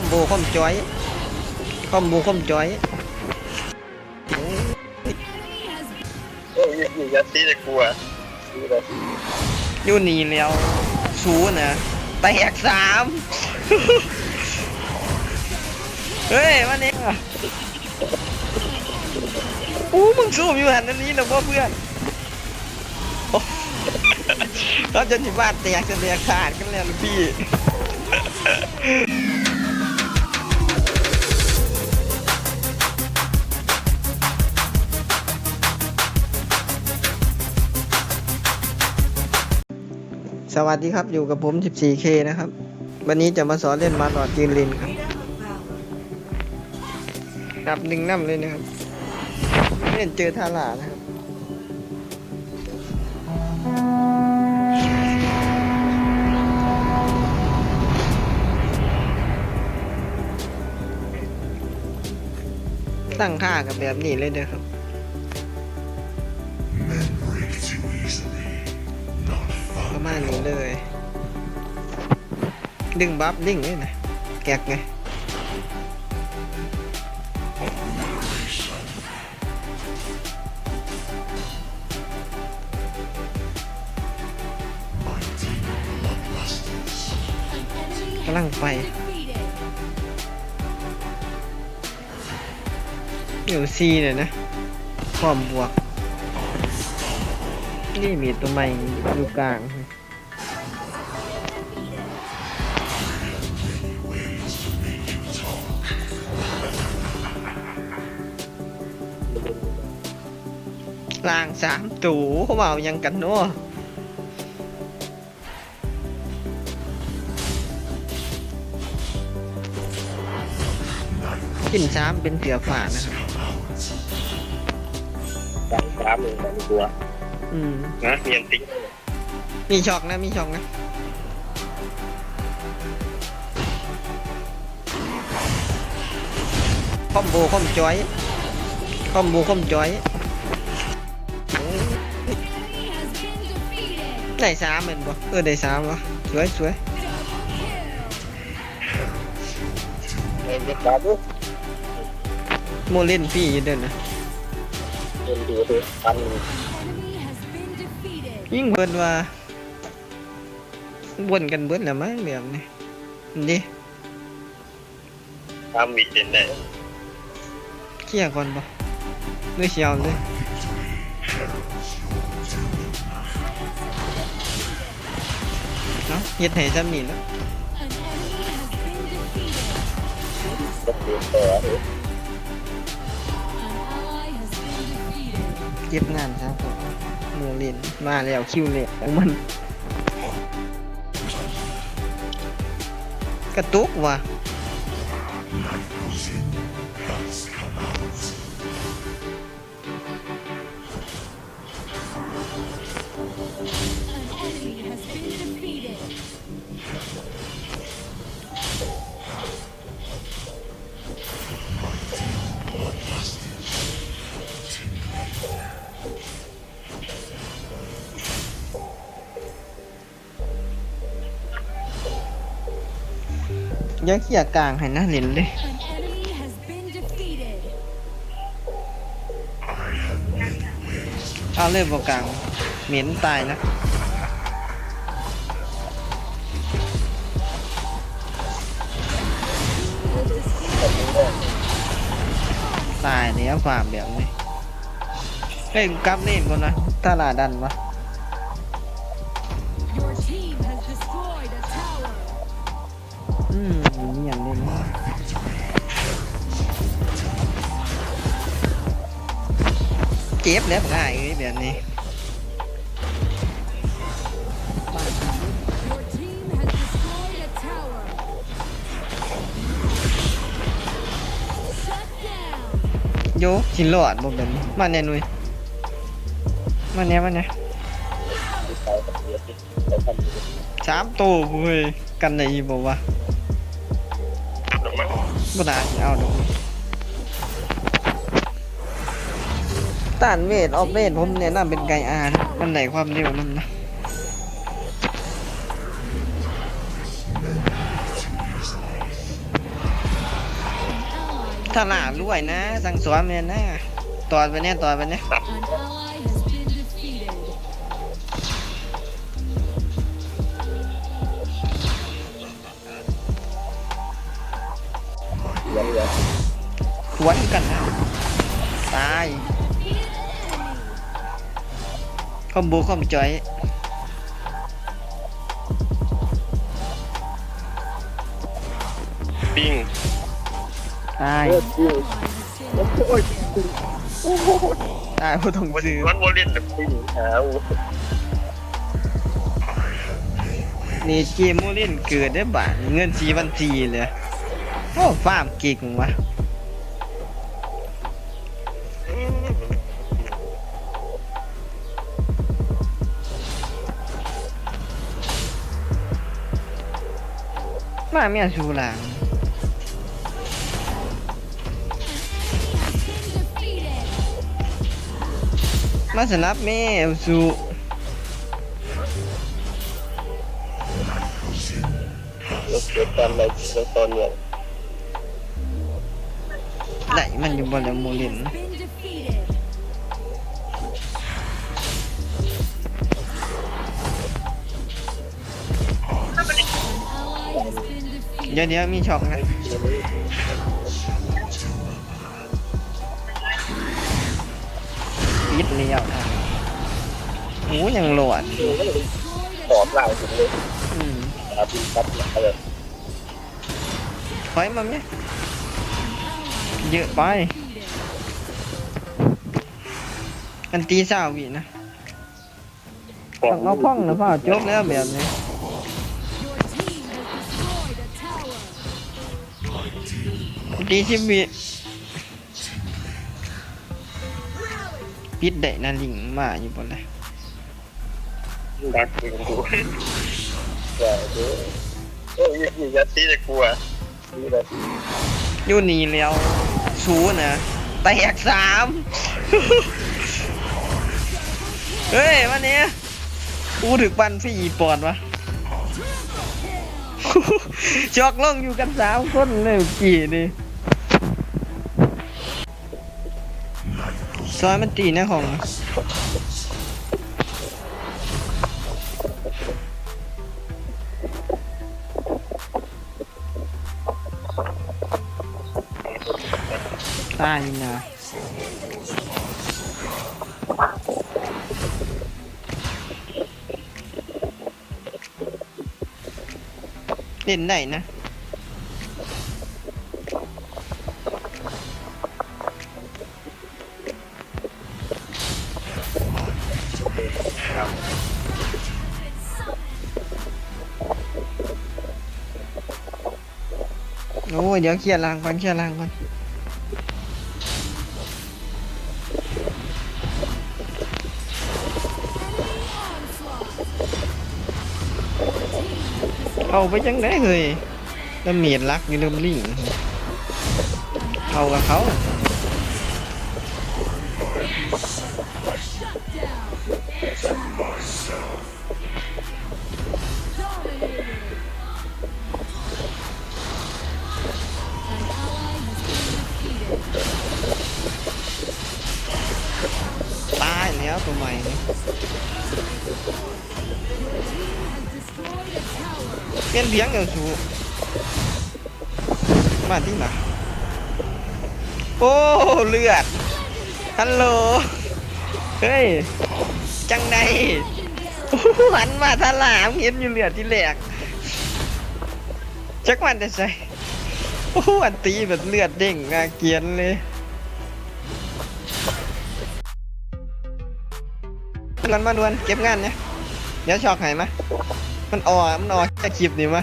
อมโบคอมจอยคอมโบคอมจอยโอ้ยอยู่ยัดซีจะกลัวดูเลยอยู่นี่แล้วสูนะแตกสามเฮ้ยวันนี้อู้มึงสู้อยู่หันอันนี้นะพ่อเพื่อนโอ้เราจะที่บ้านแตกจะแตกขาดกันแล้วลูกพี่ วัสดีครับอยู่กับผม 14K นะครับ วันนี้จะมาสอนเล่นมาหลอดยืนลินครับนับหนึ่งน้ำเลยนะครับ เล่นเจอทาร่านะครับตั้งค่ากับแบบนี้เลยเด้อครับ ประมาณนี้เลย ดึงบัฟดึงเลยนะแกกไงกำลังไปอยู่ซีเนี่ยนะความบวก นี่มีตัวใหม่อยู่กลางล่างสามตูเขาเมายังกันเนาะกินซ้ำเป็นเสือฝ่านะครับสามสามหนึ่งสามตัว อืมนะเมียนติ๊กมีช็อกนะมีช็อกนะคอมโบคอมจอยคอมโบคอมจอยได้สามเหมือนบ่เออได้สามวะสวยสวยเมียนติ๊กครับโมเล่นพี่อยู่เดินนะเมียนดูดูพัน ยิ่งเบินว่าวนกันเบิดแล้วมั้งแบบนี้นี่ทำวีเดนได้เคลียร์ก่อนบ่ด้วยเชียวเลยเนาะเฮ็ดให้ซ้ำนี่แล้วก็คือต่อเก็บงานครับผม มือเล่นมาแล้วคิวเล็ของมัน กระตุกว่ะ ยังเขี่ยกลางให้นะเล่นเลย I have many ways to เอาเลยบอกกลางเหม็นตายนะ ตายแล้วฟาร์มแบบนี้เฮ้ยกลับเล่นก่อนนะตลาดดันวะ Your team has destroyed a. อืมนี่อย่างเด่นเก็บแล้วง่ายเลยแบบนี้ Your team has destroyed a tower. Shut down. โยสินหลอดบ่แบบนี้มาแน่นุยมาแน่มาแน่ที่ใช้กับเมียสามตัวเว้ยกันได้บ่วะลงมา บ่น่าเอาดอกต้านเวทออฟเวทผมแนะนำเป็นไกอาร์นมันได้ความเร็วนํนะ too easily. าลาดรวยนะ สั่งสอนแม่นนะตอดไปเนี่ยตอดไปเนี่ย ควนกันนะตายคอมโบคอมจอยปิ้งตายเออปิ้ง Ally has been โอ้ยตายผู้ต้องซื้อมันโมเล่นแบบปิ้งหาอูนี่เกมโมเล่นเกิดได้บาทเงินสีบัญชีเลยโอ้ฟาร์มเก่งวะ มาเมียสูหลัง defeated. มาสนับแม่สูเราเกิดตอนอะไรเราตอนเนี่ยได้มันอยู่บนแล้วโมเล่น เดี๋ยวเดี๋ยวมีช็อกนะ ปิดเลี้ยวทางหูยังโหลดตอบหลายถึงเลยอืมหาปิ้งปั๊บอะไรถอยมาไหมเยอะไปอันตีสาววินะต้องเอาพ่องนะพ่อจบแล้วแบบนี้ Your team has destroyed a tower. ตีสิบวิปิดได้นาลิงมาอยู่บนเลยดักจริงดูว่าเดี๋ยวโอ้ยยี่ยัดซีจะกลัวนี่เลยอยู่นี่แล้วสูนะแตกสามเฮ้ยวันนี้กูถึกปันพี่อีปอดวะจอกล่องอยู่กันสามคนเลยเมื่อกี่นี่ ซอยมันตีนะของตายนะเล่นได้นะ โอ้ยเดี๋ยวเคลียร์รางก่อนเคลียร์รางก่อนเอาไปจังได้เลยแล้วเมียดรักอยู่เริ่มลิงเอากับเขา ตัวใหม่นี่ Destroyed a tower. เลี่ยเสียงเดียวสูมาที่ไหนโอ้เลือดฮัลโหลเฮ้ยจังใดโอ้โหหันมาทลามเห็นอยู่เลือดที่แหลกจักมันได้ใส่โอ้หอันตีแบบเลือดเด้งอาเกียนเลย กันมาดวนเก็บงานเนี่ยเดี๋ยวชอกให้มามันออมันออกแค่คลิปนี่มา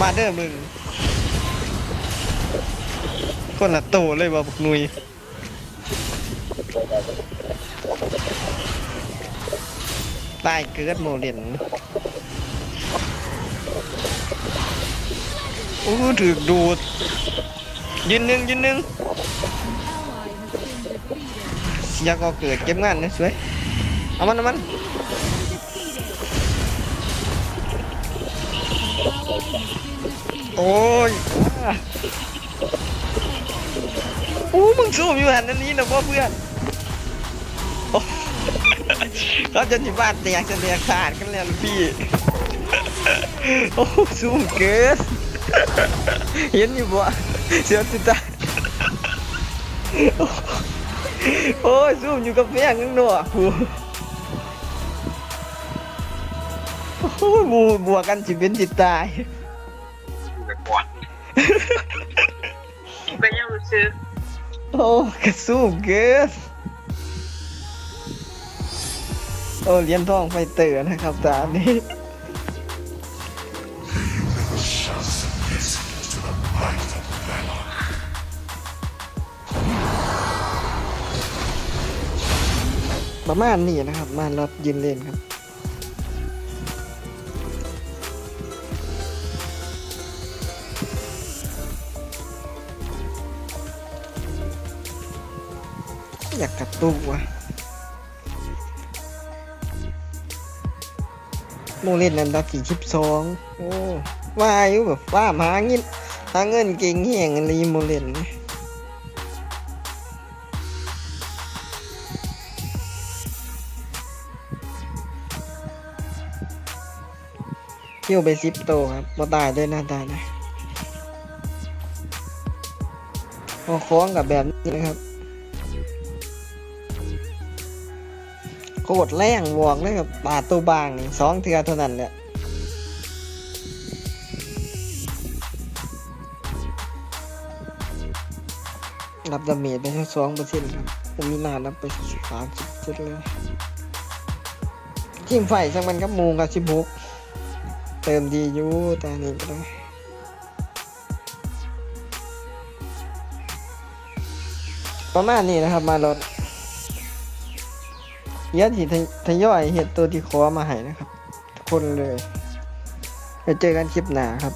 มาเด้อมึง คนละโตเลยว่าบุกนุยตายเกิดโมเดนโอ้ ถือดูด ยืนหนึ่งยืนหนึ่ง อยากเอาเกิดเก็บงานนะสวย เอามันเอามันโอ้ยอะโอ้มึงสู้อยู่หันอันนี้นะพ่อเพื่อนโอ้เขาจะที่บ้านแตกจะแตกขาดกันแล้วพี่ โอ้สู้เกินเห็นอยู่บ่เสียวติดตา โอ้ยสู้อยู่กับแม่งนึงเนาะโอ้โอ้ยหมูบวกกันสิเป็นสิตายอยู่กับก่อนก็ยังรู้สึกโอ้กระสู้เกินโอ้เหรียญทองไฟเตอร์นะครับตามนี้ shall ประมาณนี้นะครับ มารับยืนเล่นครับอยากกระตุกว่ะโมเล่นอันดับสี่สิบสองโอ้ว่าอยู่แบบว่าหาเงินหาเงินเก่งเหี้ยงอันนี้โมเล่นนี่เที่ยวไปซิปโตครับบ่ตายด้วยหน้าตายนะพอคล้องกับแบบนี้นะครับโคตรแรงบวกเลยครับปาตัวบางนี่สองเทือเท่านั้นแหละรับดาเมจไปแค่สองเปอร์เซ็นต์ครับผมมีหนานับไปสามสิบเจ็ดเลยทีมไฟช่างมันกับมูกับสิบหก เติมดีอยู่แต่อันนี่ก็ได้ประมาณนี้นะครับมารถเยัดสิทยทยอยเห็ดตัวที่ขอมาให้นะครับ ทุกคนเลยไปเจอกันคลิปหน้าครับ